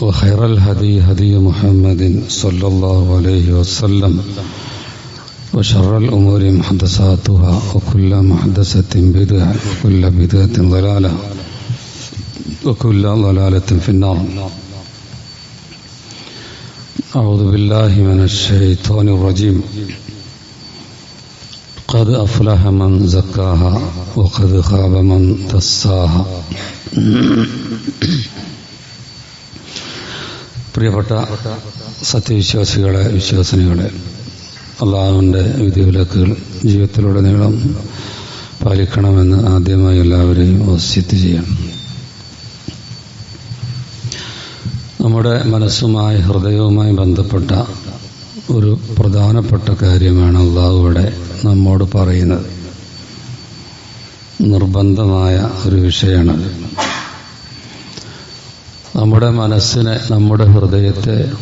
وخير الهدي هدي محمد صلى الله عليه وسلم. وشر الأمور محدثاتها وكل محدثة بدعة وكل بدعة ضلالة وكل ضلالة في النار. أعوذ بالله من الشيطان الرجيم. قد أفلح من زكاها وقد خاب من دساها. പ്രിയപ്പെട്ട സത്യവിശ്വാസികളെ വിശ്വാസിനികളെ അള്ളാഹുവിന്റെ വിധിവിലക്കുകൾ ജീവിതത്തിലുടനീളം പാലിക്കണമെന്ന് ആദ്യമായി എല്ലാവരെയും വസ്യത്ത് ചെയ്യണം. നമ്മുടെ മനസ്സുമായി ഹൃദയവുമായി ബന്ധപ്പെട്ട ഒരു പ്രധാനപ്പെട്ട കാര്യമാണ് അള്ളാഹു ഇവിടെ നമ്മോട് പറയുന്നത്. നിർബന്ധമായ ഒരു വിഷയമാണത് നമ്മുടെ മനസ്സിനെ നമ്മുടെ ഹൃദയത്തെ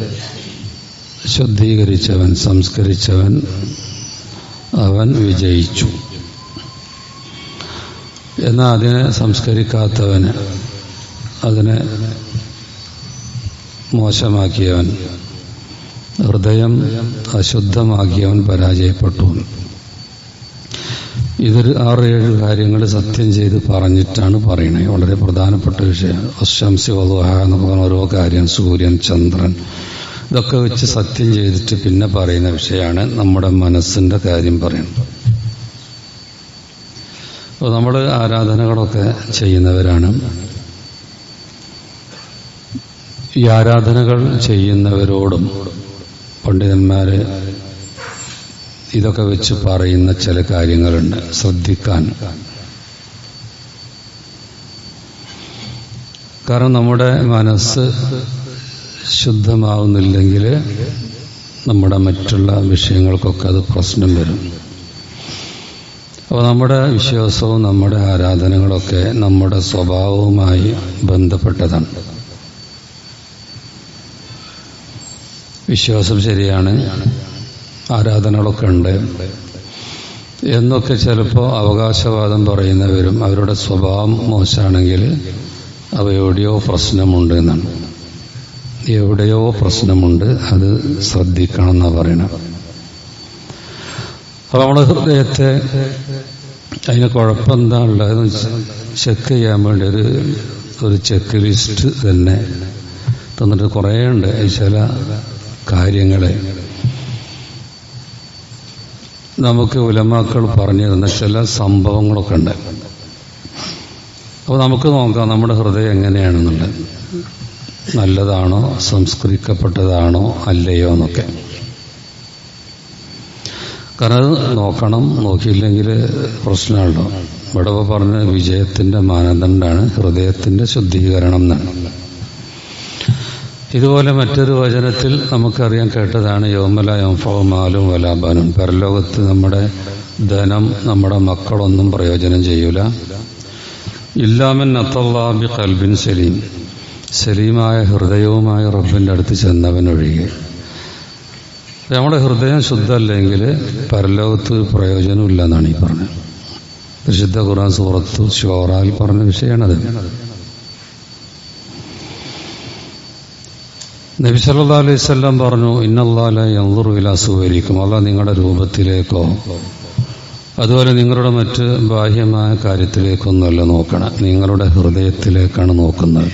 ശുദ്ധീകരിച്ചവൻ സംസ്കരിച്ചവൻ അവൻ വിജയിച്ചു. എന്നാൽ അതിനെ സംസ്കരിക്കാത്തവന് അതിനെ മോശമാക്കിയവൻ ഹൃദയം അശുദ്ധമാക്കിയവൻ പരാജയപ്പെട്ടു. ഇതൊരു ആറ് ഏഴ് കാര്യങ്ങൾ സത്യം ചെയ്ത് പറഞ്ഞിട്ടാണ് പറയുന്നത് വളരെ പ്രധാനപ്പെട്ട വിഷയം. അശംസി വധുഹ എന്ന് പറഞ്ഞ ഓരോ കാര്യം സൂര്യൻ ചന്ദ്രൻ ഇതൊക്കെ വെച്ച് സത്യം ചെയ്തിട്ട് പിന്നെ പറയുന്ന വിഷയമാണ് നമ്മുടെ മനസ്സിന്റെ കാര്യം പറയുന്നത്. അപ്പോൾ നമ്മൾ ആരാധനകളൊക്കെ ചെയ്യുന്നവരാണ്. ഈ ആരാധനകൾ ചെയ്യുന്നവരോടും പണ്ഡിതന്മാര് ഇതൊക്കെ വെച്ച് പറയുന്ന ചില കാര്യങ്ങളുണ്ട്. ശ്രദ്ധിക്കാൻ. കാരണം നമ്മുടെ മനസ്സ് ശുദ്ധമാവുന്നില്ലെങ്കിൽ നമ്മുടെ മറ്റുള്ള വിഷയങ്ങൾക്കൊക്കെ അത് പ്രശ്നം വരും. അപ്പോൾ നമ്മുടെ വിശ്വാസവും നമ്മുടെ ആരാധനകളൊക്കെ നമ്മുടെ സ്വഭാവവുമായി ബന്ധപ്പെട്ടതാണ്. വിശ്വാസം ശരിയാണ്. ആരാധനകളൊക്കെ ഉണ്ട്. എന്നൊക്കെ ചിലപ്പോൾ അവകാശവാദം പറയുന്നവരും അവരുടെ സ്വഭാവം മോശമാണെങ്കിൽ അവ എവിടെയോ പ്രശ്നമുണ്ട് എന്നാണ്. എവിടെയോ പ്രശ്നമുണ്ട് അത് ശ്രദ്ധിക്കണം എന്നാണ് പറയണം. അപ്പോൾ നമ്മുടെ ഹൃദയത്തെ അതിന് കുഴപ്പം എന്താ ഉള്ളതെന്ന് ചെക്ക് ചെയ്യാൻ വേണ്ടി ഒരു ഒരു ചെക്ക് ലിസ്റ്റ് തന്നെ തന്നിട്ട് കുറേ ഉണ്ട് ചില കാര്യങ്ങളെ നമുക്ക് ഉലമാക്കൾ പറഞ്ഞു തന്ന ചില സംഭവങ്ങളൊക്കെ ഉണ്ട്. അപ്പോൾ നമുക്ക് നോക്കാം നമ്മുടെ ഹൃദയം എങ്ങനെയാണെന്നുള്ളത് നല്ലതാണോ? സംസ്കരിക്കപ്പെട്ടതാണോ? അല്ലയോ എന്നൊക്കെ. കാരണം നോക്കണം. നോക്കിയില്ലെങ്കിൽ പ്രശ്നമുണ്ടോ. ഇവിടെ പറഞ്ഞ വിജയത്തിന്റെ മാനദണ്ഡമാണ് ഹൃദയത്തിന്റെ ശുദ്ധീകരണം എന്നാണ്. ഇതുപോലെ മറ്റൊരു വചനത്തിൽ നമുക്കറിയാൻ കേട്ടതാണ് യോമല യോംഫമാലും വലാബാനും പരലോകത്ത് നമ്മുടെ ധനം നമ്മുടെ മക്കളൊന്നും പ്രയോജനം ചെയ്യൂല. ഇല്ലാമൻ അത്തല്ലാബി കൽബിൻ സലീം. സലീമായ ഹൃദയവുമായ റബ്ബിന്റെ അടുത്ത് ചെന്നവനൊഴികെ നമ്മുടെ ഹൃദയം ശുദ്ധമല്ലെങ്കിൽ പരലോകത്ത് പ്രയോജനമില്ല എന്നാണ് ഈ പറഞ്ഞത്. വിശുദ്ധ ഖുറാൻ സൂറത്ത് ഷോറാൽ പറഞ്ഞ വിഷയമാണത്. നബി സല്ലാ അലൈഹി സ്വല്ലം പറഞ്ഞു ഇന്നല്ലാല അല്ല നിങ്ങളുടെ രൂപത്തിലേക്കോ അതുപോലെ നിങ്ങളുടെ മറ്റ് ബാഹ്യമായ കാര്യത്തിലേക്കൊന്നുമല്ല നോക്കണം. നിങ്ങളുടെ ഹൃദയത്തിലേക്കാണ് നോക്കുന്നത്.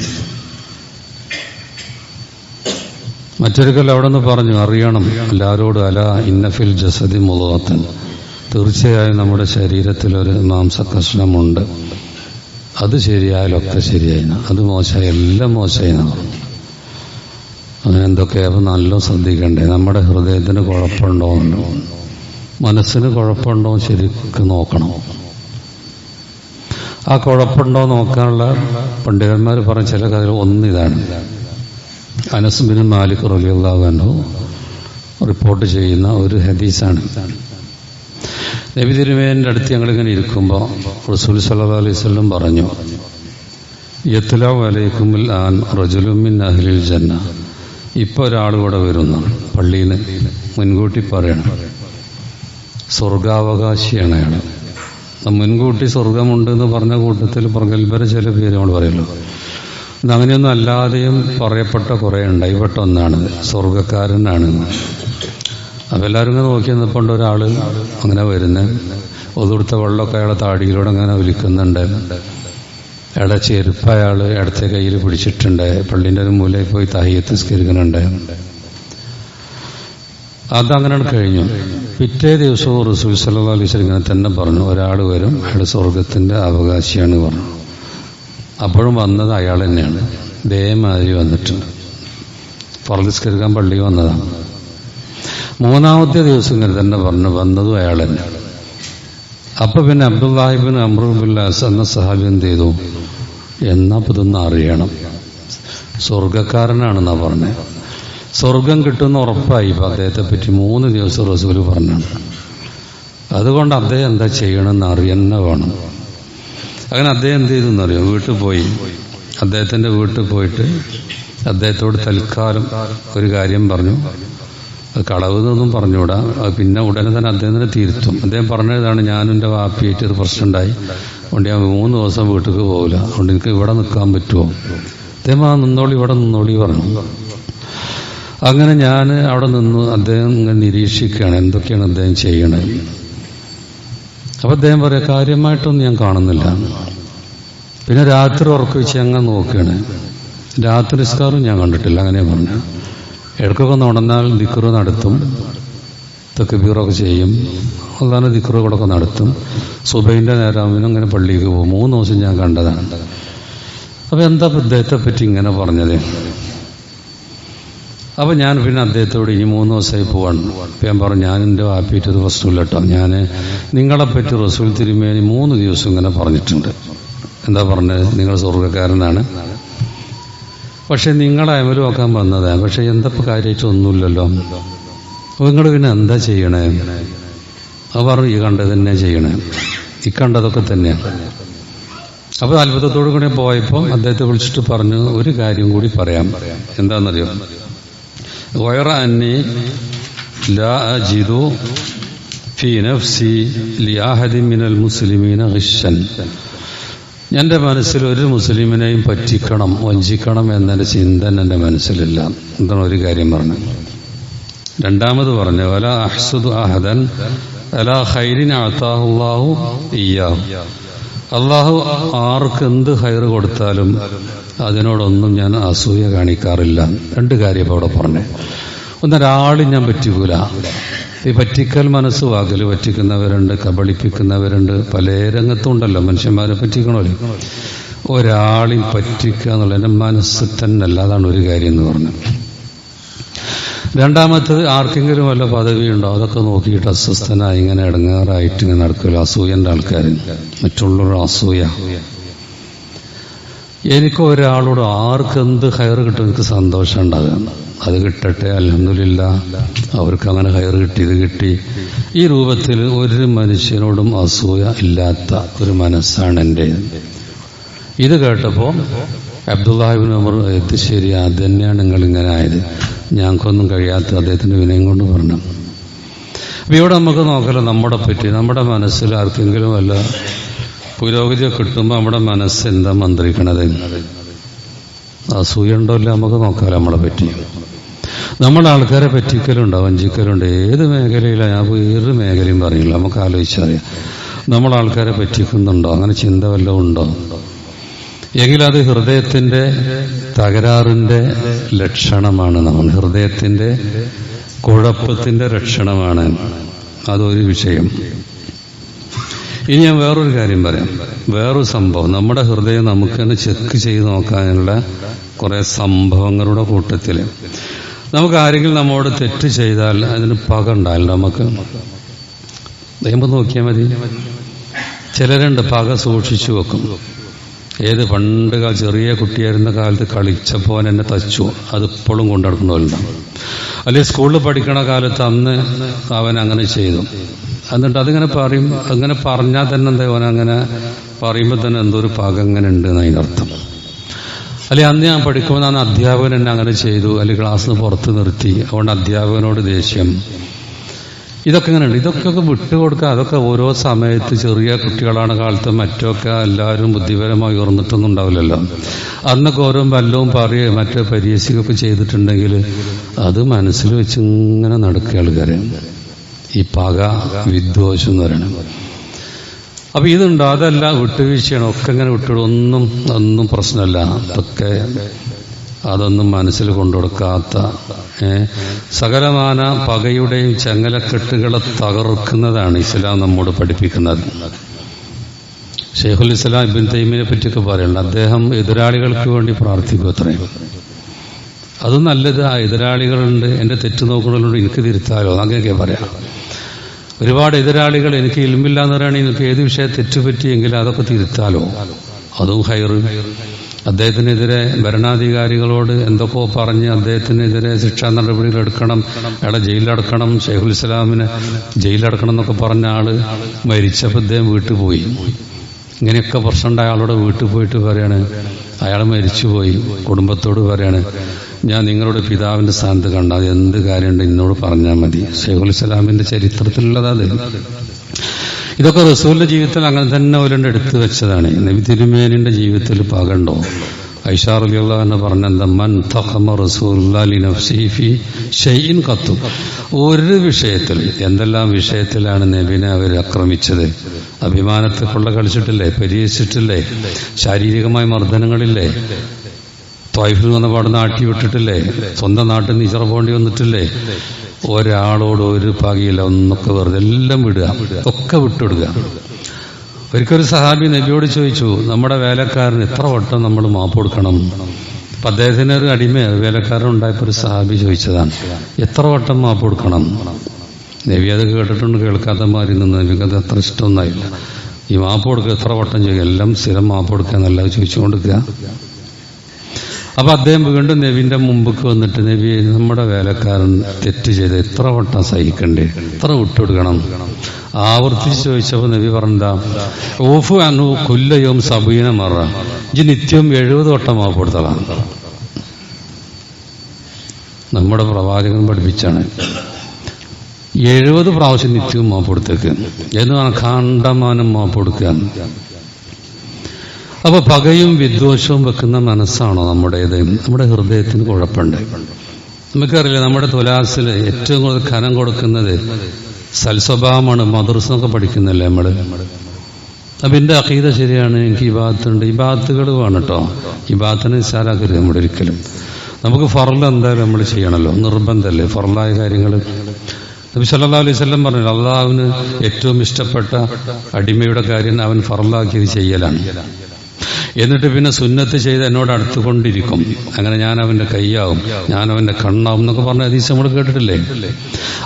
മറ്റൊരിക്കൽ അവിടെ നിന്ന് പറഞ്ഞു അറിയണം എല്ലാവരോടും അല ഇന്നഫിൽ ജസദി മുളവത്തൻ തീർച്ചയായും നമ്മുടെ ശരീരത്തിലൊരു മാംസകഷ്ണമുണ്ട്. അത് ശരിയായാലൊക്കെ ശരിയായി. അത് മോശമായി എല്ലാം മോശമായി. അങ്ങനെ എന്തൊക്കെ അപ്പം നല്ല ശ്രദ്ധിക്കണ്ടേ? നമ്മുടെ ഹൃദയത്തിന് കുഴപ്പമുണ്ടോ? മനസ്സിന് കുഴപ്പമുണ്ടോ ശരിക്കും നോക്കണം. ആ കുഴപ്പമുണ്ടോ നോക്കാനുള്ള പണ്ഡിതന്മാർ പറഞ്ഞ ചില കഥകൾ ഒന്നിതാണ് അനസ്ബിൻ മാലിക് റലിയുള്ളാഹു റിപ്പോർട്ട് ചെയ്യുന്ന ഒരു ഹദീസാണ്. നബി തിരുമേന്റെ അടുത്ത് ഞങ്ങളിങ്ങനെ ഇരിക്കുമ്പോൾ റസൂൽ സല്ലാ അലൈഹി സ്വല്ലം പറഞ്ഞു യത്തുലാവ് അലൈക്കുമിൽ ആൻ റജുലുമിൻ അഹ്ലിൽ ജന്ന. ഇപ്പോൾ ഒരാൾ ഇവിടെ വരുന്നു. പള്ളിയിൽ മുൻകൂട്ടി പറയണം. സ്വർഗാവകാശിയാണ് അയാൾ മുൻകൂട്ടി സ്വർഗമുണ്ട് എന്ന് പറഞ്ഞ കൂട്ടത്തിൽ പ്രഗത്ഭര ചില പേര് നമ്മൾ ഇത് അങ്ങനെയൊന്നും അല്ലാതെയും പറയപ്പെട്ട കുറേ ഉണ്ട് ഇവട്ട ഒന്നാണ് സ്വർഗക്കാരനാണ്. അപ്പം എല്ലാവരും ഇങ്ങനെ നോക്കി നിന്നപ്പോൾ ഒരാൾ അങ്ങനെ വരുന്നത് ഒതുടുത്ത വെള്ളമൊക്കെ അയാളെ താടിയിലൂടെ അങ്ങനെ ഒലിക്കുന്നുണ്ട് അയാളുടെ ചെരുപ്പ് അയാൾ ഇടത്തെ കയ്യിൽ പിടിച്ചിട്ടുണ്ട്. പള്ളിന്റെ ഒരു മൂലയിൽ പോയി തഹയ്യത്ത് സ്കരിക്കുന്നുണ്ട് അതങ്ങനെ കഴിഞ്ഞു. പിറ്റേ ദിവസവും റസൂൽ സല്ലാ അലൈഹി ഇങ്ങനെ തന്നെ പറഞ്ഞു. ഒരാൾ വരും അയാൾ സ്വർഗത്തിന്റെ അവകാശിയാണ് പറഞ്ഞു. അപ്പോഴും വന്നത് അയാൾ തന്നെയാണ്. ഇതേമാതിരി വന്നിട്ടുണ്ട് പറലിസ്കരിക്കാൻ പള്ളി വന്നതാണ്. മൂന്നാമത്തെ ദിവസം ഇങ്ങനെ തന്നെ പറഞ്ഞു. വന്നതും അയാൾ തന്നെ അപ്പൊ പിന്നെ അബ്ദുല്ലാഹിബിൻ അമ്രൂബുല്ലാസ് എന്ന സഹാബി എന്ത് ചെയ്തു? എന്നാ ഇതൊന്ന് അറിയണം. സ്വർഗക്കാരനാണെന്നാ പറഞ്ഞത് സ്വർഗം കിട്ടുന്ന ഉറപ്പായി ഇപ്പൊ അദ്ദേഹത്തെ പറ്റി മൂന്ന് ദിവസം റസൂൽ പറഞ്ഞാണ് അതുകൊണ്ട് അദ്ദേഹം എന്താ ചെയ്യണമെന്ന് അറിയന്നെ വേണം. അങ്ങനെ അദ്ദേഹം എന്ത് ചെയ്തു എന്നറിയോ? വീട്ടിൽ പോയി. അദ്ദേഹത്തിന്റെ വീട്ടിൽ പോയിട്ട് അദ്ദേഹത്തോട് തൽക്കാലം ഒരു കാര്യം പറഞ്ഞു. അത് കളവെന്നൊന്നും പറഞ്ഞുകൂടാ. പിന്നെ ഉടനെ തന്നെ അദ്ദേഹം തന്നെ തിരുത്തും. അദ്ദേഹം പറഞ്ഞതാണ് ഞാനും എന്റെ വാപ്പിയായിട്ട് ഒരു പ്രശ്നമുണ്ടായി അതുകൊണ്ട് ഞാൻ മൂന്ന് ദിവസം വീട്ടിലേക്ക് പോകില്ല അതുകൊണ്ട് എനിക്ക് ഇവിടെ നിൽക്കാൻ പറ്റുമോ? അദ്ദേഹം ആ നിന്നോളി ഇവിടെ നിന്നോളി പറഞ്ഞു. അങ്ങനെ ഞാൻ അവിടെ നിന്ന് അദ്ദേഹം ഇങ്ങനെ നിരീക്ഷിക്കുകയാണ് എന്തൊക്കെയാണ് അദ്ദേഹം ചെയ്യണത്. അപ്പം അദ്ദേഹം പറയാം കാര്യമായിട്ടൊന്നും ഞാൻ കാണുന്നില്ല. പിന്നെ രാത്രി ഉറക്കുവെച്ച് അങ്ങനെ നോക്കുകയാണ്. രാത്രി നിസ്കാരം ഞാൻ കണ്ടിട്ടില്ല അങ്ങനെ പറഞ്ഞു ഇടയ്ക്കൊക്കെ നടന്നാൽ ദിക്കറ് നടത്തും തെക്കുബീറൊക്കെ ചെയ്യും. അതാണ് ദിക്കറുകളൊക്കെ നടത്തും. സുബൈന്റെ നേരാമിനും അങ്ങനെ പള്ളിക്ക് പോകും. മൂന്ന് ദിവസം ഞാൻ കണ്ടതാണ്. അപ്പോൾ എന്താ ഇദ്ദേഹത്തെ പറ്റി ഇങ്ങനെ പറഞ്ഞത്? അപ്പോൾ ഞാൻ പിന്നെ അദ്ദേഹത്തോട് ഇനി മൂന്ന് ദിവസമായി പോവാണ്. അപ്പം ഞാൻ പറഞ്ഞു ഞാൻ എന്റെ വാപ്പിയിട്ടൊരു പ്രശ്നമില്ല കേട്ടോ. ഞാൻ നിങ്ങളെപ്പറ്റി റസൂൽ തിരുമേനി മൂന്ന് ദിവസം ഇങ്ങനെ പറഞ്ഞിട്ടുണ്ട്. എന്താ പറഞ്ഞത്? നിങ്ങൾ സ്വർഗക്കാരനാണ് പക്ഷെ നിങ്ങളെ അമലുമാക്കാൻ വന്നതാണ് പക്ഷെ എന്തപ്പോൾ കാര്യമായിട്ട് ഒന്നുമില്ലല്ലോ അപ്പോൾ നിങ്ങൾ പിന്നെ എന്താ ചെയ്യണേ? അവർ ഈ കണ്ടത് തന്നെ ചെയ്യണേ. ഈ കണ്ടതൊക്കെ തന്നെയാണ് അപ്പോൾ അത്ഭുതത്തോടു കൂടി പോയപ്പോൾ അദ്ദേഹത്തെ വിളിച്ചിട്ട് പറഞ്ഞു ഒരു കാര്യം കൂടി പറയാം. എന്താണെന്നറിയോ? വയറ അന്നി ലാ അജിദു നഫ്സി ലിയാഹദി മിനൽ മുസ്ലിമീന എന്റെ മനസ്സിൽ ഒരു മുസ്ലിമിനെയും പറ്റിക്കണം വഞ്ചിക്കണം എന്നൊരു ചിന്ത എന്റെ മനസ്സിലില്ല. എന്താണ് ഒരു കാര്യം പറഞ്ഞു? രണ്ടാമത് പറഞ്ഞു അല അഹ്സുദ് അഹദൻ അല ഹൈരിൻ അത്താഹുല്ലാഹു ഇയ്യാഹു. അള്ളാഹു ആർക്ക് എന്ത് ഹൈർ കൊടുത്താലും അതിനോടൊന്നും ഞാൻ അസൂയ കാണിക്കാറില്ല. രണ്ട് കാര്യം അവിടെ പറഞ്ഞു. ഒന്നൊരാളും ഞാൻ പറ്റിക്കൂല. ഈ പറ്റിക്കൽ മനസ്സ് വാക്കിൽ പറ്റിക്കുന്നവരുണ്ട് കബളിപ്പിക്കുന്നവരുണ്ട്. പല രംഗത്തും ഉണ്ടല്ലോ മനുഷ്യന്മാരെ പറ്റിക്കണമല്ലോ ഒരാളെയും പറ്റിക്കുക എന്നുള്ള എന്റെ മനസ്സ് തന്നെ അല്ലാതാണ് ഒരു കാര്യം എന്ന് പറഞ്ഞു രണ്ടാമത്തത് ആർക്കെങ്കിലും വല്ല പദവി ഉണ്ടോ അതൊക്കെ നോക്കിയിട്ട് അസ്വസ്ഥനായി ഇങ്ങനെ ഇടങ്ങാറായിട്ട് ഇങ്ങനെ നടക്കില്ല അസൂയന്റെ ആൾക്കാർ മറ്റുള്ളവർ അസൂയ. എനിക്ക് ഒരാളോട് ആർക്ക് എന്ത് ഹയർ കിട്ടും? എനിക്ക് സന്തോഷം ഉണ്ടാകുക അത് കിട്ടട്ടെ അലഹമില്ല അവർക്ക് അങ്ങനെ ഹയർ കിട്ടി. ഇത് കിട്ടി ഈ രൂപത്തിൽ ഒരു മനുഷ്യനോടും അസൂയ ഇല്ലാത്ത ഒരു മനസ്സാണ് എന്റെ ഇത് കേട്ടപ്പോൾ അബ്ദുല്ലാഹിബിൻ അമർ എത്തിശ്ശേരി ശരി അത് തന്നെയാണ് നിങ്ങൾ ഇങ്ങനെ ആയത്. ഞങ്ങൾക്കൊന്നും കഴിയാത്ത അദ്ദേഹത്തിന്റെ വിനയം കൊണ്ട് പറഞ്ഞു. അപ്പൊ ഇവിടെ നമുക്ക് നോക്കല്ലോ നമ്മുടെ പറ്റി നമ്മുടെ മനസ്സിൽ ആർക്കെങ്കിലും വല്ല പുരോഗതി കിട്ടുമ്പോൾ നമ്മുടെ മനസ്സ് എന്താ മന്ത്രിക്കണത്? അസൂയ ഉണ്ടോ ഇല്ല നമുക്ക് നോക്കാം നമ്മളെ പറ്റി. നമ്മുടെ ആൾക്കാരെ പറ്റിക്കലുണ്ട് വഞ്ചിക്കലുണ്ട്. ഏത് മേഖലയിലാണ് ഞാൻ ഏത് മേഖലയും പറയില്ല നമുക്ക് ആലോചിച്ചറിയാം നമ്മൾ ആൾക്കാരെ പറ്റിക്കുന്നുണ്ടോ? അങ്ങനെ ചിന്ത വല്ലതും ഉണ്ടോ? എങ്കിലത് ഹൃദയത്തിന്റെ തകരാറിന്റെ ലക്ഷണമാണ്. നമ്മൾ ഹൃദയത്തിന്റെ കുഴപ്പത്തിന്റെ ലക്ഷണമാണ്. അതൊരു വിഷയം. ഇനി ഞാൻ വേറൊരു കാര്യം പറയാം. വേറൊരു സംഭവം. നമ്മുടെ ഹൃദയം നമുക്ക് തന്നെ ചെക്ക് ചെയ്ത് നോക്കാനുള്ള കുറേ സംഭവങ്ങളുടെ കൂട്ടത്തിൽ നമുക്ക് ആരെങ്കിലും നമ്മോട് തെറ്റ് ചെയ്താൽ അതിന് പക ഉണ്ടാവില്ല നമുക്ക്. ദൈവം നോക്കിയാൽ മതി. ചിലരുണ്ട് പക സൂക്ഷിച്ചു വെക്കും. ഏത് പണ്ട് ചെറിയ കുട്ടിയായിരുന്ന കാലത്ത് കളിച്ചപ്പോൾ എന്നെ തച്ചു. അത് ഇപ്പോഴും കൊണ്ടു നടക്കണമല്ലോ അല്ലെങ്കിൽ സ്കൂളിൽ പഠിക്കണ കാലത്ത് അന്ന് അവൻ അങ്ങനെ ചെയ്തു. എന്നിട്ട് അതിങ്ങനെ പറയും അങ്ങനെ പറഞ്ഞാൽ തന്നെ എന്താ അങ്ങനെ പറയുമ്പോൾ തന്നെ എന്തോ ഒരു പാകം അങ്ങനെ ഉണ്ട് എന്നതിനർത്ഥം അല്ലെ അന്ന് ഞാൻ പഠിക്കുമ്പോൾ അന്ന് അധ്യാപകൻ എന്നെ അങ്ങനെ ചെയ്തു അല്ലെങ്കിൽ ക്ലാസ് പുറത്ത് നിർത്തി അതുകൊണ്ട് അധ്യാപകനോട് ദേഷ്യം. ഇതൊക്കെ ഇങ്ങനെ ഉണ്ട്. ഇതൊക്കെ വിട്ടുകൊടുക്കുക അതൊക്കെ ഓരോ സമയത്ത് ചെറിയ കുട്ടികളാണ് കാലത്ത് മറ്റൊക്കെ എല്ലാവരും ബുദ്ധിപരമായി ഉയർന്നിട്ടൊന്നും ഉണ്ടാവില്ലല്ലോ. അന്നൊക്കെ ഓരോ വല്ലവും പറയുകയും മറ്റോ പരീക്ഷയൊക്കെ ചെയ്തിട്ടുണ്ടെങ്കിൽ അത് മനസ്സിൽ വെച്ച് ഇങ്ങനെ നടക്കുക ആൾക്കാരെ. ഈ പക വിദ്വേഷം എന്ന് പറയണം അപ്പൊ ഇതുണ്ട് അതല്ല വിട്ടുവീഴ്ചയാണ്. ഒക്കെ ഇങ്ങനെ വിട്ടിടും ഒന്നും ഒന്നും പ്രശ്നമല്ല. അതൊക്കെ അതൊന്നും മനസ്സിൽ കൊണ്ടുകൊടുക്കാത്ത സകലമാന പകയുടെയും ചങ്ങലക്കെട്ടുകളെ തകർക്കുന്നതാണ് ഇസ്ലാം നമ്മോട് പഠിപ്പിക്കുന്നത്. ഷെയ്ഖുൽ ഇസ്ലാം ഇബിൻ തൈമിനെ പറ്റിയൊക്കെ പറയുന്നുണ്ട് അദ്ദേഹം എതിരാളികൾക്ക് വേണ്ടി പ്രാർത്ഥിക്കും അത്രയും. അത് നല്ലത് എതിരാളികളുണ്ട് എന്റെ തെറ്റ് നോക്കുന്നതിലൂടെ എനിക്ക് തിരുത്താലോ അങ്ങനെയൊക്കെ പറയാം. ഒരുപാട് എതിരാളികൾ എനിക്ക് ഇൽമില്ല എന്ന് പറയുകയാണെങ്കിൽ എനിക്ക് ഏത് വിഷയം തെറ്റുപറ്റിയെങ്കിൽ അതൊക്കെ തിരുത്താലോ. അതും ഹയർ അദ്ദേഹത്തിനെതിരെ ഭരണാധികാരികളോട് എന്തൊക്കെയോ പറഞ്ഞ് അദ്ദേഹത്തിനെതിരെ ശിക്ഷാ നടപടികൾ എടുക്കണം അയാളെ ജയിലിലടക്കണം ഷെയ്ഖുൽ ഇസ്ലാമിനെ ജയിലടക്കണം എന്നൊക്കെ പറഞ്ഞ ആൾ മരിച്ചപ്പോൾ അദ്ദേഹം വീട്ടിൽ പോയി. ഇങ്ങനെയൊക്കെ പ്രശ്നമുണ്ട് അയാളോട് വീട്ടിൽ പോയിട്ട് പറയാണ് അയാൾ മരിച്ചുപോയി കുടുംബത്തോട് പറയാണ്. ഞാൻ നിങ്ങളുടെ പിതാവിന്റെ സ്ഥാനത്ത് കണ്ട അത് എന്ത് കാര്യമുണ്ട് എന്നോട് പറഞ്ഞാൽ മതി. ഷെയ്ഖുൽ ഇസ്ലാമിന്റെ ചരിത്രത്തിലുള്ളത് ഇതൊക്കെ റസൂലിന്റെ ജീവിതത്തിൽ അങ്ങനെ തന്നെ ഒരെണ്ണം എടുത്തു വെച്ചതാണ്. നബി തിരുമേനിന്റെ ജീവിതത്തിൽ പകണ്ടോ ഐഷാർ അലിയുള്ള എന്ന് പറഞ്ഞ മൻ തഖമ റസൂലുള്ളാഹി നഫ്സിഹി ഫി ഷൈഇൻ ഖത്തു. ഒരു വിഷയത്തിൽ എന്തെല്ലാം വിഷയത്തിലാണ് നബിനെ അവർ ആക്രമിച്ചത്? അഭിമാനത്തെ കൊള്ള കളിച്ചിട്ടില്ലേ? പരിഹസിച്ചിട്ടില്ലേ? ശാരീരികമായ മർദ്ദനങ്ങളില്ലേ? ത്വായിഫിൽ വന്ന പാട് നാട്ടി വിട്ടിട്ടില്ലേ? സ്വന്തം നാട്ടിൽ നിന്ന് ഇച്ചറ വന്നിട്ടില്ലേ? ഒരാളോട് ഒരു പകയില്ല ഒന്നൊക്കെ വെറുതെ എല്ലാം വിടുക ഒക്കെ വിട്ടുവിടുക ഒരിക്കലൊരു സഹാബി നബിയോട് ചോദിച്ചു നമ്മുടെ വേലക്കാരന് എത്ര വട്ടം നമ്മൾ മാപ്പ് കൊടുക്കണം? അപ്പൊ അദ്ദേഹത്തിന് ഒരു അടിമ വേലക്കാരൻ ഉണ്ടായപ്പോ ഒരു സഹാബി ചോദിച്ചതാണ് എത്ര വട്ടം മാപ്പ് കൊടുക്കണം? നബി അത് കേട്ടിട്ടുണ്ട് കേൾക്കാത്ത മാതിരി നിന്ന് നബിക്ക് അത് അത്ര ഇഷ്ടമൊന്നായില്ല ഈ മാപ്പ് കൊടുക്കുക എത്ര വട്ടം ചോദിക്കുക എല്ലാം സ്ഥിരം മാപ്പ് കൊടുക്കുക എന്നല്ല ചോദിച്ചു കൊടുക്കുക അപ്പൊ അദ്ദേഹം വീണ്ടും നബിന്റെ മുമ്പക്ക് വന്നിട്ട് നബി നമ്മുടെ വേലക്കാരൻ തെറ്റ് ചെയ്ത് എത്ര വട്ടം സഹിക്കണ്ടേ? എത്ര വിട്ടുകൊടുക്കണം? ആവർത്തിച്ച് ചോദിച്ചപ്പോൾ നബി പറഞ്ഞാ ഓഫ് അനു കൊല്ലയും സബീന മറ. ഇജ് നിത്യവും എഴുപത് വട്ടം മാപ്പ് കൊടുത്തതാണ് നമ്മുടെ പ്രവാചകൻ പഠിപ്പിച്ചാണ് എഴുപത് പ്രാവശ്യം നിത്യവും മാപ്പെടുത്തേക്ക് എന്ന് പറഞ്ഞാൽ കാണ്ടമാനം മാപ്പ് കൊടുക്കുക അപ്പൊ പകയും വിദ്വേഷവും വെക്കുന്ന മനസ്സാണോ നമ്മുടേത്? നമ്മുടെ ഹൃദയത്തിന് കുഴപ്പമുണ്ട്. നമുക്കറിയില്ല നമ്മുടെ തുലാസിൽ ഏറ്റവും കൂടുതൽ ഖനം കൊടുക്കുന്നത് സൽസ്വഭാവമാണ് മദർസൊക്കെ പഠിക്കുന്നല്ലേ നമ്മൾ? അപ്പൊ എന്റെ അഖീത ശരിയാണ് എനിക്ക് ഈ ഭാഗത്തുണ്ട്. ഈ ഭാഗത്തുകൾ വേണം കേട്ടോ ഈ ഭാഗത്തിനെ നിസ്സാരാക്കരുത് നമ്മുടെ ഒരിക്കലും. നമുക്ക് ഫറൽ എന്തായാലും നമ്മൾ ചെയ്യണമല്ലോ നിർബന്ധമല്ലേ ഫറലായ കാര്യങ്ങൾ നബി സല്ലാ അലൈഹി വസല്ലം പറഞ്ഞു അള്ളാഹുവിന് ഏറ്റവും ഇഷ്ടപ്പെട്ട അടിമയുടെ കാര്യം അവൻ ഫറലാക്കിയത് ചെയ്യലാണ്. എന്നിട്ട് പിന്നെ സുന്നത്ത് ചെയ്ത് എന്നോട് അടുത്തുകൊണ്ടിരിക്കും. അങ്ങനെ ഞാൻ അവന്റെ കൈയാവും. ഞാൻ അവന്റെ കണ്ണാവും എന്നൊക്കെ പറഞ്ഞ അതീസ് നമ്മൾ കേട്ടിട്ടില്ലേ?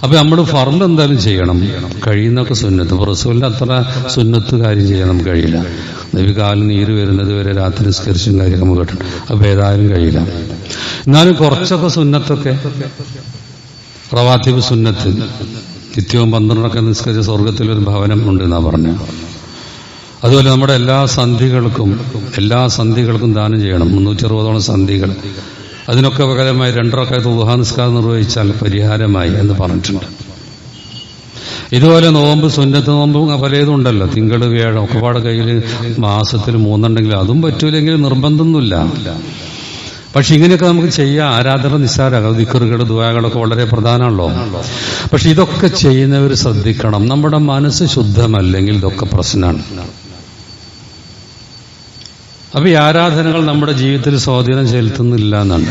അപ്പൊ നമ്മൾ ഫർദ് എന്തായാലും ചെയ്യണം. കഴിയുന്നൊക്കെ സുന്നത്ത്. പ്രസവല്ല അത്ര സുന്നത്ത് കാര്യം ചെയ്യാൻ നമുക്ക് കഴിയില്ല. നബി കാലിൽ നീര് വരുന്നത് വരെ രാത്രി നിസ്കരിച്ചും കാര്യമൊക്കെ നമുക്ക് കേട്ടിട്ടുണ്ട്. അപ്പൊ ഏതായാലും കഴിയില്ല. എന്നാലും കുറച്ചൊക്കെ സുന്നത്തൊക്കെ. റവാത്തിബ് സുന്നത്ത്. നിത്യവും പന്ത്രണ്ടൊക്കെ നിസ്കരിച്ച സ്വർഗത്തിൽ ഒരു ഭവനം ഉണ്ട് എന്നാ പറഞ്ഞു. അതുപോലെ നമ്മുടെ എല്ലാ സന്ധികൾക്കും എല്ലാ സന്ധികൾക്കും ദാനം ചെയ്യണം. മുന്നൂറ്റി അറുപതോളം സന്ധികൾ. അതിനൊക്കെ പകരമായി രണ്ടരക്കാലത്ത് ദുഹാ നിസ്കാരം നിർവഹിച്ചാൽ പരിഹാരമായി എന്ന് പറഞ്ഞിട്ടുണ്ട്. ഇതുപോലെ നോമ്പ് സുന്നത്ത് നോമ്പും പലതും ഉണ്ടല്ലോ. തിങ്കൾ വ്യാഴം ഒക്കെപാട് കയ്യിൽ മാസത്തിൽ മൂന്നുണ്ടെങ്കിൽ അതും പറ്റൂലെങ്കിൽ നിർബന്ധമൊന്നുമില്ല. പക്ഷെ ഇങ്ങനെയൊക്കെ നമുക്ക് ചെയ്യാം. ആരാധന നിസ്സാരമാകും. ദിക്കറുകൾ ദുവാകളൊക്കെ വളരെ പ്രധാനമാണല്ലോ. പക്ഷെ ഇതൊക്കെ ചെയ്യുന്നവർ ശ്രദ്ധിക്കണം. നമ്മുടെ മനസ്സ് ശുദ്ധമല്ലെങ്കിൽ ഇതൊക്കെ പ്രശ്നമാണ്. അപ്പൊ ഈ ആരാധനകൾ നമ്മുടെ ജീവിതത്തിൽ സ്വാധീനം ചെലുത്തുന്നില്ല എന്നാണ്.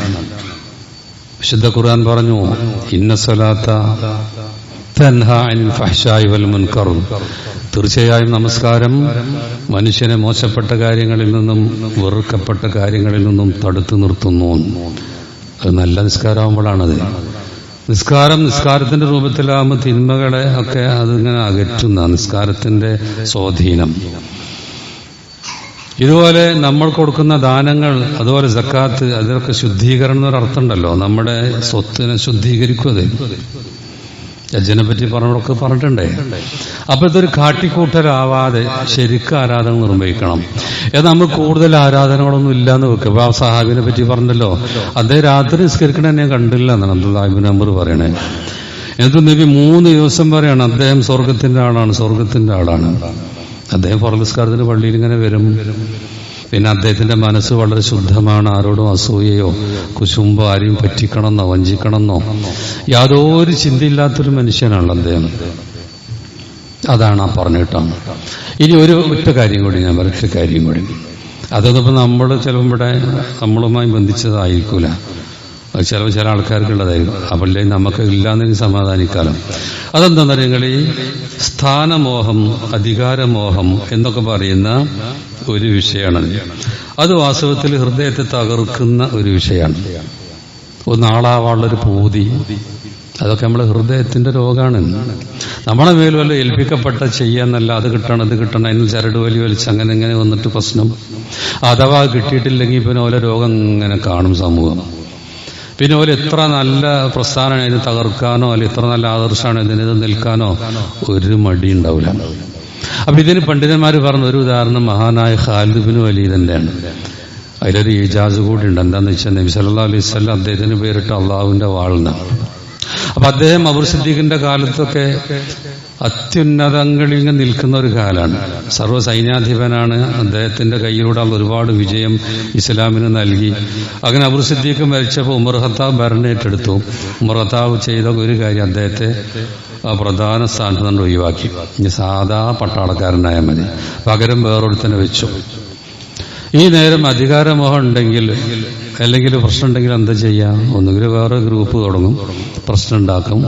വിശുദ്ധ ഖുർആൻ പറഞ്ഞു ഇന്ന തീർച്ചയായും നമസ്കാരം മനുഷ്യനെ മോശപ്പെട്ട കാര്യങ്ങളിൽ നിന്നും വെറുക്കപ്പെട്ട കാര്യങ്ങളിൽ നിന്നും തടുത്തു നിർത്തുന്നു. അത് നല്ല നിസ്കാരമാകുമ്പോഴാണത്. നിസ്കാരം നിസ്കാരത്തിന്റെ രൂപത്തിലാകുമ്പോൾ തിന്മകളെ ഒക്കെ അതിങ്ങനെ അകറ്റുന്ന നിസ്കാരത്തിന്റെ സ്വാധീനം. ഇതുപോലെ നമ്മൾ കൊടുക്കുന്ന ദാനങ്ങൾ അതുപോലെ സക്കാത്ത് അതിലൊക്കെ ശുദ്ധീകരണം എന്നൊരു അർത്ഥമുണ്ടല്ലോ. നമ്മുടെ സ്വത്തിനെ ശുദ്ധീകരിക്കും അത്. യജ്ജനെ പറ്റി പറഞ്ഞവർക്ക് പറഞ്ഞിട്ടുണ്ടേ. അപ്പൊ ഇതൊരു കാട്ടിക്കൂട്ടലാവാതെ ശരിക്കും ആരാധന നിർവഹിക്കണം. എന്നാൽ നമ്മൾ കൂടുതൽ ആരാധനകളൊന്നും ഇല്ലാന്ന് വെക്കും ആ സഹാബിനെ പറ്റി പറഞ്ഞല്ലോ. അദ്ദേഹം രാത്രി നിസ്കരിക്കണ ഞാൻ കണ്ടില്ല എന്നാണ് അബ്ദുല്ലാഹിബിൻ നമ്പർ പറയണേ. എന്നിട്ട് നബി മൂന്ന് ദിവസം വരെയാണ് അദ്ദേഹം സ്വർഗത്തിന്റെ ആളാണ് സ്വർഗത്തിന്റെ ആളാണ്. അദ്ദേഹം പുറനിസ്കാരത്തിന് പള്ളിയിൽ ഇങ്ങനെ വരും. പിന്നെ അദ്ദേഹത്തിന്റെ മനസ്സ് വളരെ ശുദ്ധമാണ്. ആരോടും അസൂയയോ കുശുമ്പോ ആരെയും പറ്റിക്കണമെന്നോ വഞ്ചിക്കണമെന്നോ യാതൊരു ചിന്തയില്ലാത്തൊരു മനുഷ്യനാണ് അദ്ദേഹം. അതാണ് ആ പറഞ്ഞിട്ടോ ഇനി ഒരു ഒറ്റ കാര്യം കൂടി ഞാൻ ഒറ്റ കാര്യം കൂടി. അതൊന്നും ഇപ്പം നമ്മൾ ചിലപ്പോൾ ഇവിടെ നമ്മളുമായി ബന്ധിച്ചതായിരിക്കൂല. അത് ചില ചില ആൾക്കാർക്കുള്ളതായിരിക്കും. അവരുടെ നമുക്ക് ഇല്ലാന്നെങ്കിൽ സമാധാനിക്കാലം. അതെന്താണെന്ന് പറയുക ഈ സ്ഥാനമോഹം അധികാരമോഹം എന്നൊക്കെ പറയുന്ന ഒരു വിഷയമാണ് അത്. വാസ്തവത്തിൽ ഹൃദയത്തെ തകർക്കുന്ന ഒരു വിഷയമാണ്. ഒന്നാളാവാനുള്ളൊരു പൂതി അതൊക്കെ നമ്മളെ ഹൃദയത്തിന്റെ രോഗമാണ് നമ്മളെ മേൽ വല്ല ഏൽപ്പിക്കപ്പെട്ട ചെയ്യാന്നല്ല അത് കിട്ടണം അത് കിട്ടണം അതിന് ചരട് വലി വലിച്ച് അങ്ങനെ ഇങ്ങനെ വന്നിട്ട് പ്രശ്നം. അഥവാ കിട്ടിയിട്ടില്ലെങ്കിൽ പിന്നെ ഓരോ രോഗം ഇങ്ങനെ കാണും സമൂഹം. പിന്നെ ഒരു എത്ര നല്ല പ്രസ്ഥാനമാണ് ഇതിന് തകർക്കാനോ അല്ലെ എത്ര നല്ല ആദർശമാണ് ഇതിന് നിൽക്കാനോ ഒരു മടി ഉണ്ടാവില്ല. അപ്പൊ ഇതിന് പണ്ഡിതന്മാർ പറഞ്ഞ ഒരു ഉദാഹരണം മഹാനായ ഖാലിദ് ബിൻ തന്നെയാണ് അതിലൊരു ഇജാസ് കൂടി ഉണ്ട്. എന്താന്ന് വെച്ചാൽ നബി സല്ലാ അലൈഹി സ്വല്ല അദ്ദേഹത്തിന് പേരിട്ട് അള്ളാഹുവിന്റെ വാളിന് അപ്പൊ അദ്ദേഹം അബുർ സിദ്ദീഖിന്റെ കാലത്തൊക്കെ അത്യുന്നതങ്ങളിൽ നിൽക്കുന്ന ഒരു കാലാണ്. സർവ സൈന്യാധിപനാണ്. അദ്ദേഹത്തിന്റെ കയ്യിലൂടെ ഒരുപാട് വിജയം ഇസ്ലാമിന് നൽകി. അങ്ങനെ അബുർ സിദ്ദീഖ് മരിച്ചപ്പോൾ ഉമർ ഹത്താബ് ഭരണേറ്റെടുത്തു ഉമർ ഹത്താബ് ചെയ്ത ഒരു കാര്യം അദ്ദേഹത്തെ പ്രധാന സ്ഥാനത്ത് നിന്ന് ഒഴിവാക്കി. ഇനി സാധാ പട്ടാളക്കാരനായ മതി. പകരം വേറൊരുത്തനെ വെച്ചു. ഈ നേരം അധികാരമോഹം ഉണ്ടെങ്കിൽ അല്ലെങ്കിൽ പ്രശ്നം ഉണ്ടെങ്കിൽ എന്താ ചെയ്യാം? ഒന്നുകിൽ വേറെ ഗ്രൂപ്പ് തുടങ്ങും. പ്രശ്നം ഉണ്ടാക്കും.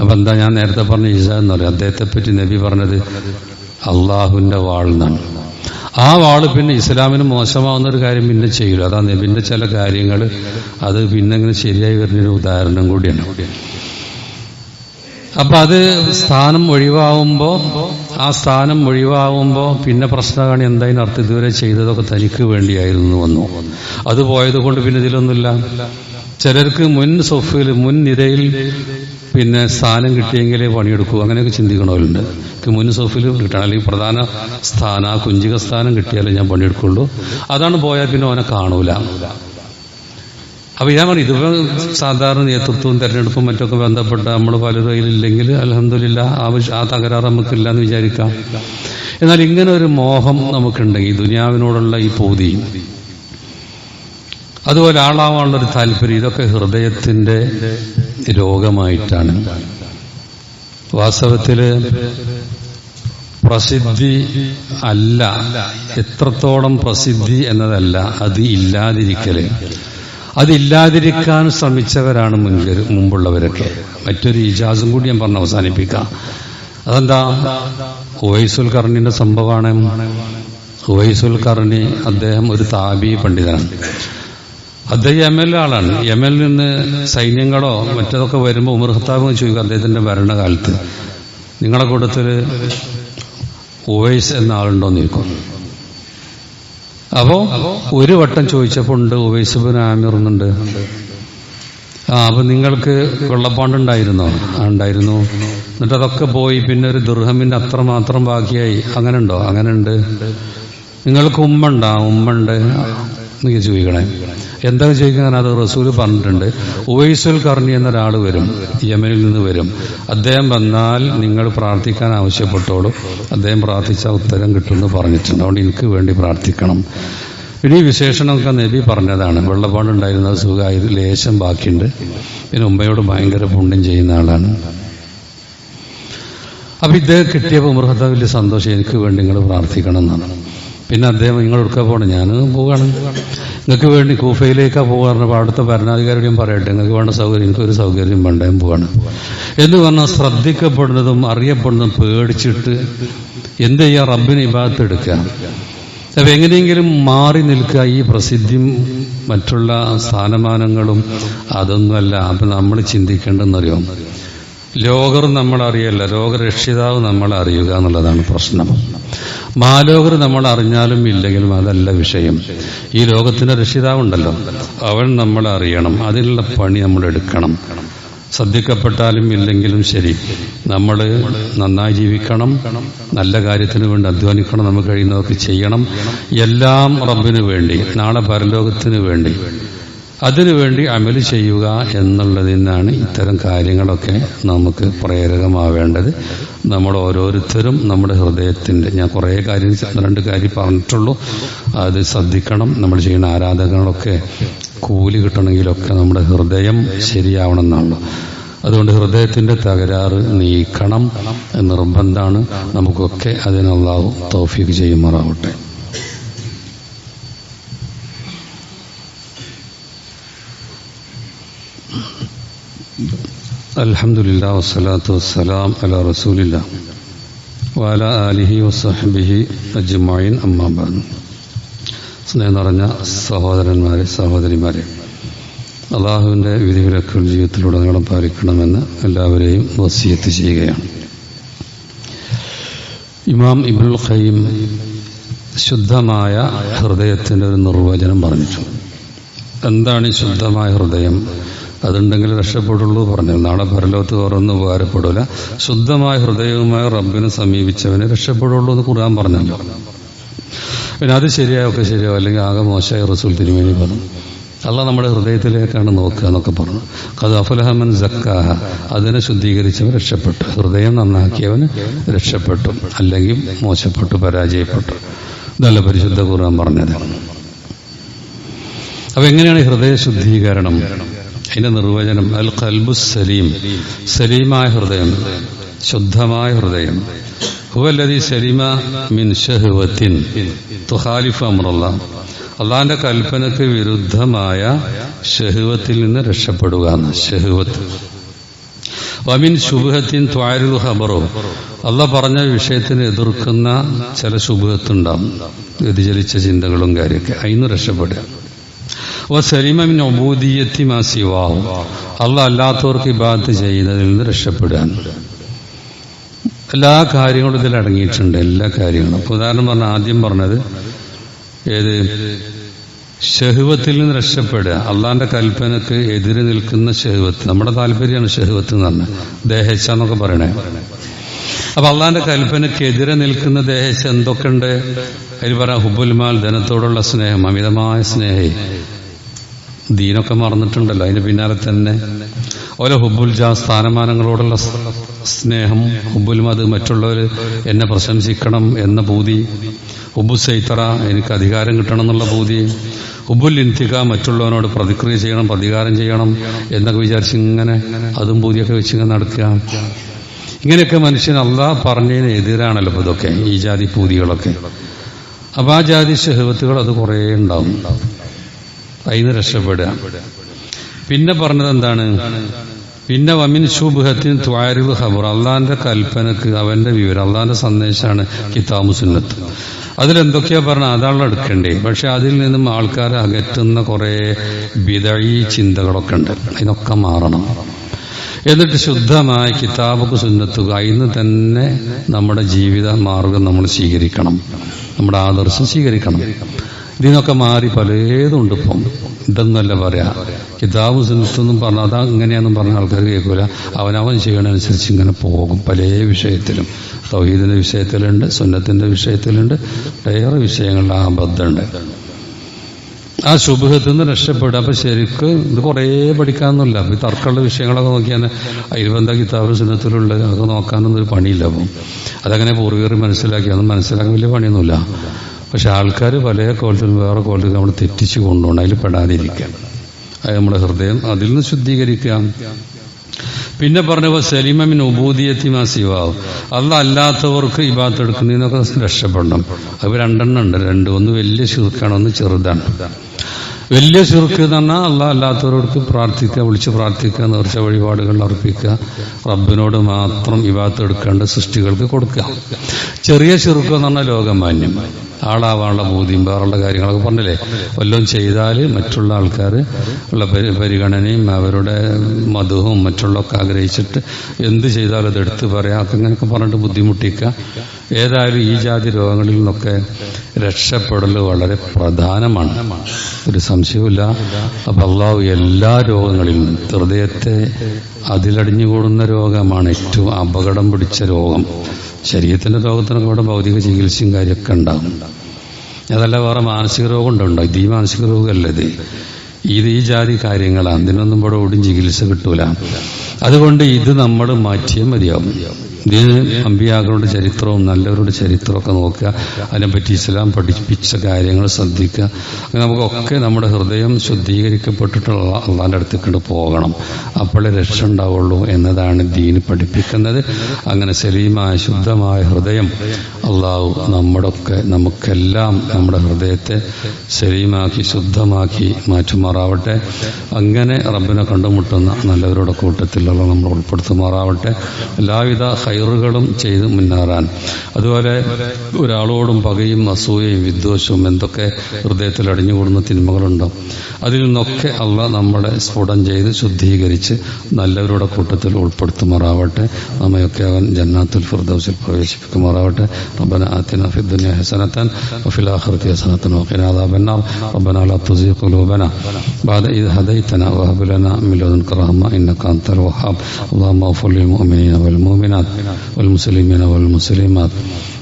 അപ്പൊ എന്താ ഞാൻ നേരത്തെ പറഞ്ഞ ഈസ എന്ന് പറയും. അദ്ദേഹത്തെ പറ്റി നബി പറഞ്ഞത് അള്ളാഹുവിന്റെ വാൾ എന്നാണ്. ആ വാൾ പിന്നെ ഇസ്ലാമിന് മോശമാവുന്ന ഒരു കാര്യം പിന്നെ ചെയ്യില്ല അതാ നബിന്റെ ചില കാര്യങ്ങൾ അത് പിന്നെ ഇങ്ങനെ ശരിയായി വരുന്നൊരു ഉദാഹരണം കൂടിയാണ്. അപ്പൊ അത് സ്ഥാനം ഒഴിവാകുമ്പോൾ ആ സ്ഥാനം ഒഴിവാകുമ്പോൾ പിന്നെ പ്രശ്നമാണ് എന്തായാലും അർത്ഥം? ഇതുവരെ ചെയ്തതൊക്കെ തനിക്ക് വേണ്ടിയായിരുന്നു വന്നു. അത് പോയത് കൊണ്ട് പിന്നെ ഇതിലൊന്നുമില്ല. ചിലർക്ക് മുൻ സൊഫിൽ മുൻ നിരയിൽ പിന്നെ സ്ഥാനം കിട്ടിയെങ്കിലേ പണിയെടുക്കൂ. അങ്ങനെയൊക്കെ ചിന്തിക്കണമല്ലോ എനിക്ക് മുൻ സൊഫിൽ കിട്ടണം അല്ലെങ്കിൽ പ്രധാന സ്ഥാനം കുഞ്ചിക സ്ഥാനം കിട്ടിയാലേ ഞാൻ പണിയെടുക്കുള്ളൂ. അതാണ് പോയാൽ പിന്നെ അവനെ കാണൂല. അപ്പൊ ഞാൻ പറഞ്ഞു ഇതിപ്പോ സാധാരണ നേതൃത്വവും തെരഞ്ഞെടുപ്പും മറ്റൊക്കെ ബന്ധപ്പെട്ട് നമ്മൾ പലരും അതിലില്ലെങ്കിൽ അലഹമില്ല ആ തകരാറ് നമുക്കില്ല എന്ന് വിചാരിക്കാം. എന്നാൽ ഇങ്ങനെ ഒരു മോഹം നമുക്കുണ്ടെങ്കിൽ ദുനിയാവിനോടുള്ള ഈ പൂതി അതുപോലെ ആളാവാനുള്ള ഒരു താല്പര്യം ഇതൊക്കെ ഹൃദയത്തിന്റെ രോഗമായിട്ടാണ്. വാസ്തവത്തിൽ പ്രസിദ്ധി അല്ല. എത്രത്തോളം പ്രസിദ്ധി എന്നതല്ല. അത് ഇല്ലാതിരിക്കൽ. അതില്ലാതിരിക്കാൻ ശ്രമിച്ചവരാണ് മുൻകർ മുമ്പുള്ളവരൊക്കെ. മറ്റൊരു ഇജാസും കൂടി ഞാൻ പറഞ്ഞ് അവസാനിപ്പിക്കാം. അതെന്താ? ഉവൈസുൽ കർണിന്റെ സംഭവമാണ്. ഉവൈസുൽ കർണി അദ്ദേഹം ഒരു താബി പണ്ഡിതനാണ്. അദ്ദേഹം എൽ ആളാണ്. എൽ നിന്ന് സൈന്യങ്ങളോ മറ്റതൊക്കെ വരുമ്പോൾ ഉമർ ഖത്താബ് ചോദിക്കും അദ്ദേഹത്തിന്റെ ഭരണകാലത്ത്. നിങ്ങളെ കൂട്ടത്തിൽ ഉവൈസ് എന്ന ആളുണ്ടോന്ന് ചോദിക്കും. അപ്പോ ഒരു വട്ടം ചോദിച്ചപ്പോൾ ഉണ്ട് ഉവൈസ് ആമിറുന്നുണ്ട് ആ അപ്പൊ നിങ്ങൾക്ക് വെള്ളപ്പാണ്ടുണ്ടായിരുന്നോ ഉണ്ടായിരുന്നു? എന്നിട്ട് അതൊക്കെ പോയി പിന്നെ ഒരു ദുർഹമിന്റെ അത്ര മാത്രം ബാക്കിയായി. അങ്ങനെ ഉണ്ടോ? അങ്ങനെ ഉണ്ട്. നിങ്ങൾക്ക് ഉമ്മ ഉണ്ടോ? ഉമ്മ ഉണ്ട്. നീ ചോദിക്കണേ എന്താ ചോദിക്കാൻ അത് റസൂൽ പറഞ്ഞിട്ടുണ്ട്. ഉവൈസുൽ കർണി എന്നൊരാൾ വരും. യമനിൽ നിന്ന് വരും. അദ്ദേഹം വന്നാൽ നിങ്ങൾ പ്രാർത്ഥിക്കാൻ ആവശ്യപ്പെട്ടോളൂ. അദ്ദേഹം പ്രാർത്ഥിച്ച ഉത്തരം കിട്ടുമെന്ന് പറഞ്ഞിട്ടുണ്ട്. അതുകൊണ്ട് എനിക്ക് വേണ്ടി പ്രാർത്ഥിക്കണം. ഇനി വിശേഷണമൊക്കെ നബി പറഞ്ഞതാണ്. വെള്ളപ്പാടുണ്ടായിരുന്ന സുഖമായി ലേശം ബാക്കിയുണ്ട്. പിന്നെ ഉമ്മയോട് ഭയങ്കര പുണ്യം ചെയ്യുന്ന ആളാണ്. അപ്പൊ ഇദ്ദേഹം കിട്ടിയപ്പോൾ മൃഹത വലിയ സന്തോഷം. എനിക്ക് വേണ്ടി നിങ്ങൾ പ്രാർത്ഥിക്കണം എന്നാണ്. പിന്നെ അദ്ദേഹം നിങ്ങൾ എടുക്കാൻ പോകണം ഞാൻ പോവുകയാണ് നിങ്ങൾക്ക് വേണ്ടി കൂഫയിലേക്കാ പോകാറുണ്ട് അടുത്ത ഭരണാധികാരിയോടും പറയട്ടെ. നിങ്ങൾക്ക് വേണ്ട സൗകര്യം എനിക്കൊരു സൗകര്യം വേണ്ട ഞാൻ പോവാണ്. എന്ന് പറഞ്ഞാൽ ശ്രദ്ധിക്കപ്പെടുന്നതും അറിയപ്പെടുന്നതും പേടിച്ചിട്ട് എന്ത് ചെയ്യാ? റബ്ബിന് ഇബാദത്ത് എടുക്കുക. അപ്പൊ എങ്ങനെയെങ്കിലും മാറി നിൽക്കുക. ഈ പ്രസിദ്ധിയും മറ്റുള്ള സ്ഥാനമാനങ്ങളും അതൊന്നുമല്ല. അപ്പൊ നമ്മൾ ചിന്തിക്കേണ്ടെന്നറിയോ ലോകർ നമ്മളറിയല്ല. ലോകരക്ഷിതാവ് നമ്മൾ അറിയുക എന്നുള്ളതാണ് പ്രശ്നം. മാലോകർ നമ്മൾ അറിഞ്ഞാലും ഇല്ലെങ്കിലും അതല്ല വിഷയം. ഈ ലോകത്തിന്റെ രക്ഷിതാവുണ്ടല്ലോ. അവൻ നമ്മളെ അറിയണം. അതിനുള്ള പണി നമ്മൾ എടുക്കണം. ശ്രദ്ധിക്കപ്പെട്ടാലും ഇല്ലെങ്കിലും ശരി. നമ്മൾ നന്നായി ജീവിക്കണം. നല്ല കാര്യത്തിന് വേണ്ടി അധ്വാനിക്കണം. നമുക്ക് കഴിയുന്നതൊക്കെ ചെയ്യണം. എല്ലാം റബ്ബിനു വേണ്ടി. നാളെ പരലോകത്തിന് വേണ്ടി. അതിനുവേണ്ടി അമൽ ചെയ്യുക എന്നുള്ളതിനാണ് ഇത്തരം കാര്യങ്ങളൊക്കെ നമുക്ക് പ്രേരകമാവേണ്ടത്. നമ്മൾ ഓരോരുത്തരും നമ്മുടെ ഹൃദയത്തിന്റെ ഞാൻ കുറേ കാര്യം രണ്ട് കാര്യം പറഞ്ഞിട്ടുള്ളൂ. അത് ശ്രദ്ധിക്കണം. നമ്മൾ ചെയ്യുന്ന ആരാധനകളൊക്കെ കൂലി കിട്ടണമെങ്കിലൊക്കെ നമ്മുടെ ഹൃദയം ശരിയാവണം അതുകൊണ്ട് ഹൃദയത്തിന്റെ തകരാറ് നീക്കണം നിർബന്ധമാണ്. നമുക്കൊക്കെ അതിനുള്ള തൗഫീക്ക് ചെയ്യുമാറാവട്ടെ. അൽഹംദുലില്ലാ വസ്സലാത്തു വസ്സലാം അലാ റസൂലില്ല വാല ആലിഹി വസഹബിഹി അജ്മൈൻ അമ്മാബാൻ സ്നേഹം നിറഞ്ഞ സഹോദരന്മാരെ സഹോദരിമാരെ അള്ളാഹുവിന്റെ വിധിവിലക്കുകൾ ജീവിതത്തിലുടനീളം പാലിക്കണമെന്ന് എല്ലാവരെയും വസിയത്ത് ചെയ്യുകയാണ്. ഇമാം ഇബുൽ ഖയ്യിം ശുദ്ധമായ ഹൃദയത്തിന്റെ ഒരു നിർവചനം പറഞ്ഞിട്ടുണ്ട്. എന്താണ് ഈ ശുദ്ധമായ ഹൃദയം? അതുണ്ടെങ്കിൽ രക്ഷപ്പെടുള്ളൂ പറഞ്ഞു. നാളെ പരലോകത്ത് വേറൊന്നും ഉപകാരപ്പെടില്ല ശുദ്ധമായ ഹൃദയവുമായ റബ്ബിനെ സമീപിച്ചവനെ രക്ഷപ്പെടുള്ളൂ എന്ന് കുറാൻ പറഞ്ഞല്ലോ. പിന്നെ അത് ശരിയായൊക്കെ ശരിയാവും അല്ലെങ്കിൽ ആകെ മോശമായ റസൂൽ തിരുമേനി പറഞ്ഞു. അല്ല നമ്മുടെ ഹൃദയത്തിലേക്കാണ് നോക്കുക എന്നൊക്കെ പറഞ്ഞു. അത് അഫുലഹമൻ ജക്കാഹ അതിനെ ശുദ്ധീകരിച്ചവൻ രക്ഷപ്പെട്ടു. ഹൃദയം നന്നാക്കിയവന് രക്ഷപ്പെട്ടു. അല്ലെങ്കിൽ മോശപ്പെട്ടു പരാജയപ്പെട്ടു. ഇതല്ല പരിശുദ്ധ ഖുർആൻ പറഞ്ഞത്. അപ്പൊ എങ്ങനെയാണ് ഹൃദയ ശുദ്ധീകരണം അതിന്റെ നിർവചനം അൽ കൽബു സലീം. സലീമായ ഹൃദയം ശുദ്ധമായ ഹൃദയം. ഹുവല്ലതി സലീമ മിൻ ഷഹ്വത്തിൻ തുഹാലിഫ് അമ്രല്ല. അള്ളാന്റെ കൽപ്പനക്ക് വിരുദ്ധമായ ഷഹുവത്തിൽ നിന്ന് രക്ഷപ്പെടുക. എന്ന് ഷഹുവത്ത് വമിൻ ശുഭത്തിൻ ത്വാരുൽ ഹബറോ അല്ല പറഞ്ഞ വിഷയത്തിന് എതിർക്കുന്ന ചില ശുഭത്തുണ്ടാവും വ്യതിചലിച്ച ചിന്തകളും കാര്യമൊക്കെ. അതിന് രക്ഷപ്പെടുക. ഓ സലിമിൻ ഒബൂദിയത്തി മാസിവാഹു അല്ല അല്ലാത്തവർക്ക് ഇബാദത്ത് ചെയ്യുന്നതിൽ നിന്ന് രക്ഷപ്പെടാൻ. എല്ലാ കാര്യങ്ങളും ഇതിൽ അടങ്ങിയിട്ടുണ്ട് എല്ലാ കാര്യങ്ങളും. അപ്പൊ ഉദാഹരണം പറഞ്ഞ ആദ്യം പറഞ്ഞത് ഏത്? ഷഹുവത്തിൽ നിന്ന് രക്ഷപ്പെടുക. അള്ളാന്റെ കൽപ്പനക്ക് എതിര് നിൽക്കുന്ന ഷഹുവത്ത്. നമ്മുടെ താല്പര്യമാണ് ഷഹുവത്ത് എന്ന് പറഞ്ഞത് ദേഹേച്ഛ എന്നൊക്കെ പറയണേ. അപ്പൊ അള്ളാന്റെ കൽപ്പനക്ക് എതിരെ നിൽക്കുന്ന ദേഹേച്ഛ എന്തൊക്കെയുണ്ട്? അതിൽ പറയാം ഹുബുൽമാൽ ധനത്തോടുള്ള സ്നേഹം അമിതമായ സ്നേഹി ദീനൊക്കെ മറന്നിട്ടുണ്ടല്ലോ. അതിന് പിന്നാലെ തന്നെ ഓരോ ഹുബുൽ ജാ സ്ഥാനമാനങ്ങളോടുള്ള സ്നേഹം ഹുബുൽ മത് മറ്റുള്ളവർ എന്നെ പ്രശംസിക്കണം എന്ന പൂതി ഹുബു സൈത്തറ എനിക്ക് അധികാരം കിട്ടണം എന്നുള്ള പൂതി ഹുബുൽ ഇന്തിക മറ്റുള്ളവനോട് പ്രതിക്രിയ ചെയ്യണം പ്രതികാരം ചെയ്യണം എന്നൊക്കെ വിചാരിച്ച് ഇങ്ങനെ അതും പൂതിയൊക്കെ വെച്ചിങ്ങനെ നടക്കുക. ഇങ്ങനെയൊക്കെ മനുഷ്യൻ അള്ളാ പറഞ്ഞതിന് എതിരാണല്ലോ ഇതൊക്കെ ഈ ജാതി പൂതികളൊക്കെ. അപ്പൊ ആ ജാതി ഷഹവത്തുകൾ അത് കുറേ ഉണ്ടാവും. അതിന് രക്ഷപ്പെടുക. പിന്നെ പറഞ്ഞത് എന്താണ്? പിന്നെ വമിൻ ശുഭത്തിന് ത്വാരിവ് ഖബർ അള്ളാന്റെ കൽപ്പനക്ക് അവന്റെ വിവരം അള്ളാന്റെ സന്ദേശമാണ് കിതാബ് സുന്നത്ത്. അതിലെന്തൊക്കെയാ പറഞ്ഞ അതാണല്ലോ എടുക്കണ്ടേ പക്ഷെ അതിൽ നിന്നും ആൾക്കാരെ അകറ്റുന്ന കുറെ വിതഴി ചിന്തകളൊക്കെ ഉണ്ട്. അതിനൊക്കെ മാറണം. എന്നിട്ട് ശുദ്ധമായ കിതാബുക്ക് സുന്നത്തുക. ഇന്ന് തന്നെ നമ്മുടെ ജീവിത മാർഗം നമ്മൾ സ്വീകരിക്കണം. നമ്മുടെ ആദർശം സ്വീകരിക്കണം. ഇതിനൊക്കെ മാറി പലതുണ്ട് ഇപ്പം. ഇതെന്നല്ല പറയാ. കിതാബ് സുന്നത്തൊന്നും പറഞ്ഞ അതാ ഇങ്ങനെയാണെന്നും പറഞ്ഞ ആൾക്കാർ കേൾക്കൂല. അവനവൻ ചെയ്യണനുസരിച്ച് ഇങ്ങനെ പോകും പല വിഷയത്തിലും. തൗഹീദിന്റെ വിഷയത്തിലുണ്ട് സുന്നത്തിന്റെ വിഷയത്തിലുണ്ട് വേറെ വിഷയങ്ങളിൽ ആ ബദ്ധമുണ്ട് ആ ശുഭത്തിൽ നിന്ന് രക്ഷപ്പെടുക. അപ്പൊ ശരിക്ക് ഇത് കുറേ പഠിക്കാനൊന്നുമില്ല. ഈ തർക്കമുള്ള വിഷയങ്ങളൊക്കെ നോക്കിയാൽ ഇരുപന്ത കിതാബ് സിനിമത്തിലുള്ള അതൊക്കെ നോക്കാനൊന്നും ഒരു പണിയില്ല അപ്പം അതങ്ങനെ പൂർവീകർ മനസ്സിലാക്കി അതൊന്നും മനസ്സിലാക്കാൻ വലിയ പണിയൊന്നുമില്ല. പക്ഷെ ആൾക്കാർ പല കോലത്തിലും വേറെ കോലത്തിൽ നമ്മൾ തെറ്റിച്ച് കൊണ്ടുപോകണം. അതിൽ പെടാതിരിക്കുക അത് നമ്മുടെ ഹൃദയം അതിൽ നിന്ന് ശുദ്ധീകരിക്കാം. പിന്നെ പറഞ്ഞപ്പോൾ സലിമമിൻ ഉബൂദിയത്തിമാ സിവാവ് അല്ല അല്ലാത്തവർക്ക് ഭാഗത്ത് എടുക്കുന്നതിനൊക്കെ രക്ഷപ്പെടണം. അത് രണ്ടെണ്ണം ഉണ്ട്. രണ്ട് ഒന്ന് വലിയ ശുർക്കാണ് ഒന്ന് ചെറുതാണ്. വലിയ ചുരുക്ക് എന്ന് പറഞ്ഞാൽ അല്ല അല്ലാത്തവരോട് പ്രാർത്ഥിക്കുക വിളിച്ച് പ്രാർത്ഥിക്കുക നേർച്ച വഴിപാടുകൾ അർപ്പിക്കുക. റബ്ബിനോട് മാത്രം ഭാഗത്ത് എടുക്കേണ്ട സൃഷ്ടികൾക്ക് കൊടുക്കുക. ചെറിയ ചുരുക്കം എന്ന് പറഞ്ഞാൽ ലോകമാന്യം. ആളാവാനുള്ള ബോധ്യം വേറുള്ള കാര്യങ്ങളൊക്കെ പറഞ്ഞില്ലേ? വല്ലതും ചെയ്താൽ മറ്റുള്ള ആൾക്കാർ ഉള്ള പരിഗണനയും അവരുടെ മധുവും മറ്റുള്ളതൊക്കെ ആഗ്രഹിച്ചിട്ട് എന്ത് ചെയ്താലും അത് എടുത്ത് പറയാം. ഒക്കെ ഇങ്ങനെയൊക്കെ പറഞ്ഞിട്ട് ബുദ്ധിമുട്ടിക്കുക. ഏതായാലും ഈ ജാതി രോഗങ്ങളിൽ നിന്നൊക്കെ രക്ഷപ്പെടൽ വളരെ പ്രധാനമാണ്. ഒരു സംശയമില്ല അപ്പൊ എല്ലാ രോഗങ്ങളിലും ഹൃദയത്തെ അതിലടിഞ്ഞുകൂടുന്ന രോഗമാണ് ഏറ്റവും അപകടം പിടിച്ച രോഗം. ശരീരത്തിന്റെ രോഗത്തിനൊക്കെ ഇവിടെ ഭൗതിക ചികിത്സയും കാര്യമൊക്കെ ഉണ്ടാകും. അതല്ല വേറെ മാനസിക രോഗം ഉണ്ടോ ഇത് ഈ മാനസിക രോഗമല്ല ഇത്. ഇത് ഈ ജാതി കാര്യങ്ങളാണ് അതിനൊന്നും ഇവിടെ ഓടും ചികിത്സ കിട്ടൂല. അതുകൊണ്ട് ഇത് നമ്മൾ മാറ്റിയേ മതിയാവും. ഇതിന് അമ്പിയാക്കളുടെ ചരിത്രവും നല്ലവരുടെ ചരിത്രമൊക്കെ നോക്കുക. അതിനെപ്പറ്റി ഇസ്ലാം പഠിപ്പിച്ച കാര്യങ്ങൾ ശ്രദ്ധിക്കുക. അങ്ങനെ നമുക്കൊക്കെ നമ്മുടെ ഹൃദയം ശുദ്ധീകരിക്കപ്പെട്ടിട്ടുള്ള അള്ളാന്റെ അടുത്തേക്കൊണ്ട് പോകണം. അപ്പോഴേ രക്ഷ ഉണ്ടാവുള്ളൂ എന്നതാണ് ദീന് പഠിപ്പിക്കുന്നത്. അങ്ങനെ സലീമായ ശുദ്ധമായ ഹൃദയം അള്ളാഹു നമ്മുടെ ഒക്കെ നമുക്കെല്ലാം നമ്മുടെ ഹൃദയത്തെ സലീമാക്കി ശുദ്ധമാക്കി മാറ്റുമാറാവട്ടെ. അങ്ങനെ റബ്ബിനെ കണ്ടുമുട്ടുന്ന നല്ലവരുടെ കൂട്ടത്തിലുള്ള നമ്മൾ ഉൾപ്പെടുത്തുമാറാവട്ടെ. എല്ലാവിധ ഹൈറുകളും ചെയ്ത് മുന്നേറാൻ അതുപോലെ ഒരാളോടും പകയും അസൂയയും വിദ്വേഷവും എന്തൊക്കെ ഹൃദയത്തിൽ അടിഞ്ഞുകൂടുന്ന തിന്മകളുണ്ടോ അതിൽ നിന്നൊക്കെ അള്ള നമ്മളെ സ്ഫുടം ചെയ്ത് ശുദ്ധീകരിച്ച് നല്ലവരുടെ കൂട്ടത്തിൽ ഉൾപ്പെടുത്തുമാറാവട്ടെ നമ്മയൊക്കെ അവൻ ജന്നാത്തുൽ ഫിർദൗസിൽ പ്രവേശിപ്പിക്കുമാറാവട്ടെ ربنا آتنا في الدنيا حسنة وفي الآخرة حسنة وقنا عذاب النار ربنا لا تزغ قلوبنا بعد إذ هديتنا وهب لنا من لدنك رحمة إنك أنت الوهاب اللهم اغفر للمؤمنين والمؤمنات والمسلمين. والمسلمات.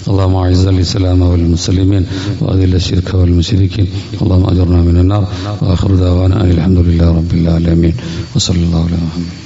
اللهم أعز الإسلام والمسلمين وأذل الشرك والمشركين. اللهم أجرنا من النار. وآخر دعوانا أن الحمد لله رب العالمين. وصلى الله على محمد.